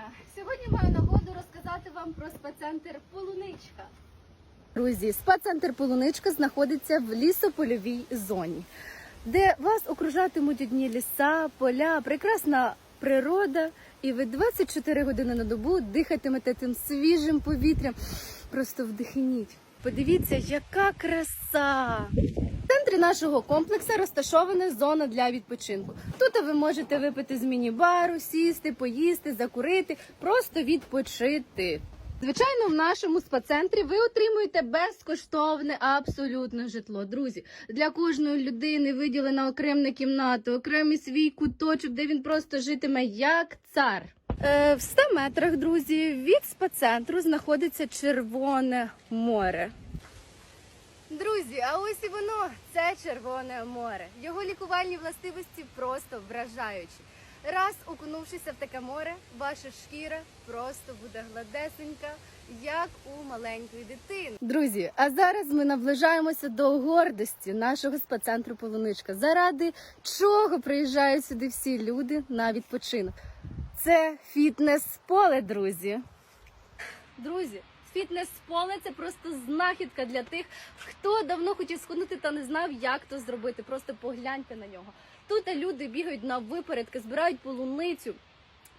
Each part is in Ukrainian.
дня! Сьогодні маю нагоду розказати вам про спа-центр Полуничка. Друзі, спа-центр Полуничка знаходиться в лісопольовій зоні, де вас окружатимуть одні ліса, поля, прекрасна природа, і ви 24 години на добу дихатимете тим свіжим повітрям. Просто вдихніть. Подивіться, яка краса! В центрі нашого комплексу розташована зона для відпочинку. Тут ви можете випити з міні-бару, сісти, поїсти, закурити, просто відпочити. Звичайно, в нашому спа-центрі ви отримуєте безкоштовне абсолютно житло. Друзі, для кожної людини виділена окремна кімната, окремий свій куточок, де він просто житиме як цар. Е, в 100 метрах, друзі, від спа-центру знаходиться Червоне море. Друзі, а ось і воно це Червоне море. Його лікувальні властивості просто вражаючі. Раз окунувшися в таке море, ваша шкіра просто буде гладесенька, як у маленької дитини. Друзі, а зараз ми наближаємося до гордості нашого спа-центру Полуничка. Заради чого приїжджають сюди всі люди на відпочинок? Це фітнес-поле, друзі. Друзі, фітнес-поле це просто знахідка для тих, хто давно хотів сходити та не знав, як то зробити. Просто погляньте на нього. Тут люди бігають на випередки, збирають полуницю.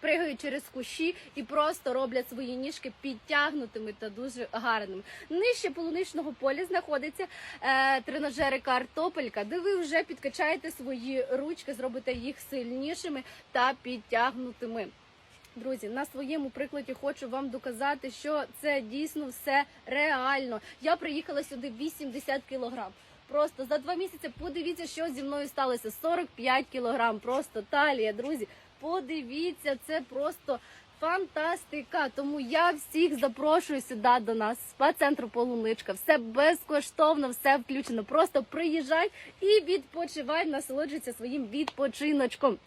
Пригають через кущі і просто роблять свої ніжки підтягнутими та дуже гарними. Нижче полуничного поля знаходиться е, тренажери картопелька, де ви вже підкачаєте свої ручки, зробите їх сильнішими та підтягнутими. Друзі, на своєму прикладі хочу вам доказати, що це дійсно все реально. Я приїхала сюди 80 кілограм. Просто за два місяці подивіться, що зі мною сталося. 45 кілограм. Просто талія, друзі. Подивіться, це просто фантастика. Тому я всіх запрошую сюди до нас, спа-центру Полуничка. Все безкоштовно, все включено. Просто приїжджай і відпочивай, насолоджуйся своїм відпочиночком.